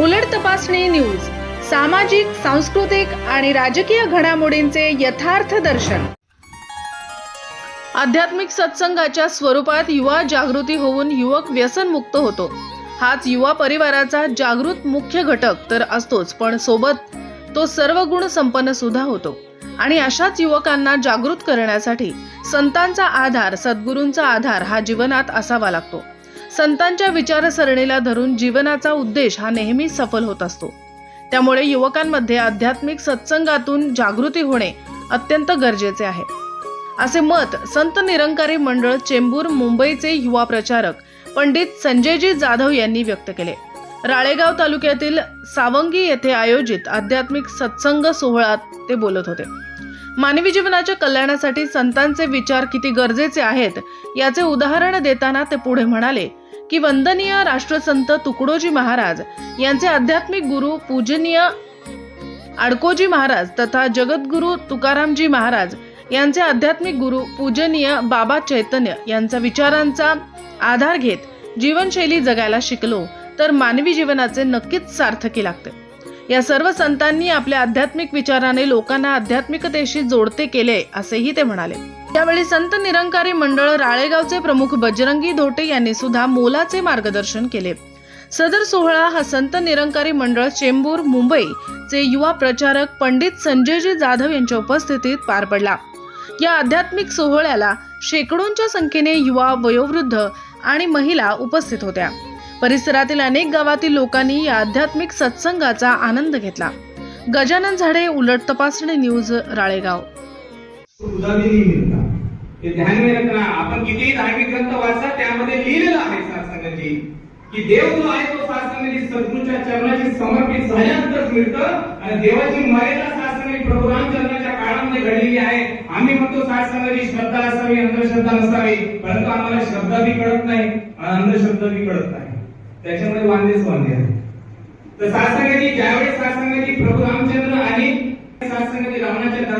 उलट तपासणी न्यूज सामाजिक सांस्कृतिक आणि राजकीय घडामोडींचे यथार्थ दर्शन. आध्यात्मिक सत्संगाच्या स्वरूपात युवा जागृती होऊन युवक व्यसनमुक्त होतो. हाच युवा परिवाराचा जागृत मुख्य घटक तर असतोच पण सोबत तो सर्व गुण संपन्न सुद्धा होतो. आणि अशाच युवकांना जागृत करण्यासाठी संतांचा आधार सद्गुरूंचा आधार हा जीवनात असावा लागतो. संतांच्या विचारसरणीला धरून जीवनाचा उद्देश हा नेहमी सफल होत असतो. त्यामुळे युवकांमध्ये आध्यात्मिक सत्संगातून जागृती होणे अत्यंत गरजेचे आहे. असे मत संत निरंकारी मंडळ चेंबूर मुंबईचे युवा प्रचारक पंडित संजयजी जाधव यांनी व्यक्त केले. राळेगाव तालुक्यातील सावंगी येथे आयोजित आध्यात्मिक सत्संग सोहळ्यात ते बोलत होते. मानवी जीवनाच्या कल्याणासाठी संतांचे विचार किती गरजेचे आहेत याचे उदाहरण देताना ते पुढे म्हणाले की वंदनीय राष्ट्रसंत तुकडोजी महाराज यांचे आध्यात्मिक गुरु पूजनीय आडकोजी महाराज तथा जगद्गुरु तुकारामजी महाराज यांचे आध्यात्मिक गुरु पूजनीय बाबा चैतन्य यांचा विचारांचा आधार घेत जीवनशैली जगायला शिकलो तर मानवी जीवनाचे नक्कीच सार्थकी लागते. या सर्व संतांनी आपल्या आध्यात्मिक विचाराने लोकांना आध्यात्मिकतेशी जोडते केले असेही ते म्हणाले. यावेळी संत निरंकारी मंडळ राळेगावचे प्रमुख बजरंगी धोटे यांनी सुद्धा मोलाचे मार्गदर्शन केले. सदर सोहळा हा संत निरंकारी मंडळ चेंबूर मुंबई चे युवा प्रचारक पंडित संजयजी जाधव यांच्या उपस्थितीत पार पडला. या आध्यात्मिक सोहळ्याला शेकडोंच्या संख्येने युवा वयोवृद्ध आणि महिला उपस्थित होत्या. परिसरातील अनेक गावातील लोकांनी या आध्यात्मिक सत्संगाचा आनंद घेतला. गजानन झाडे उलट तपासणी न्यूज राळेगाव. उदाहरणे ध्यान में रखना आपण कितीही धार्मिक ग्रंथ वाचा त्यामध्ये लिहिलेलं आहे सात्संगजी की देव जो आहे तो सात्संगजी सद्गुरूच्या चरणाची समर्पित झाल्यानंतरच मिळतं. आणि देवाची मर्यादा सात्संगजी प्रभू रामचंद्राच्या काळामध्ये घडलेली आहे. आम्ही म्हणतो सात्संगजी श्रद्धा असावी अंधश्रद्धा नसावी. परंतु आम्हाला श्रद्धा बी कळत नाही अंधश्रद्धा बी कळत नाही. त्याच्यामध्ये वांदेच वांदे आहे. तर सात्संगजी ज्यावेळेस सात्संगजी प्रभू रामचंद्र आणि सात्संगजी रावणाच्या दरबार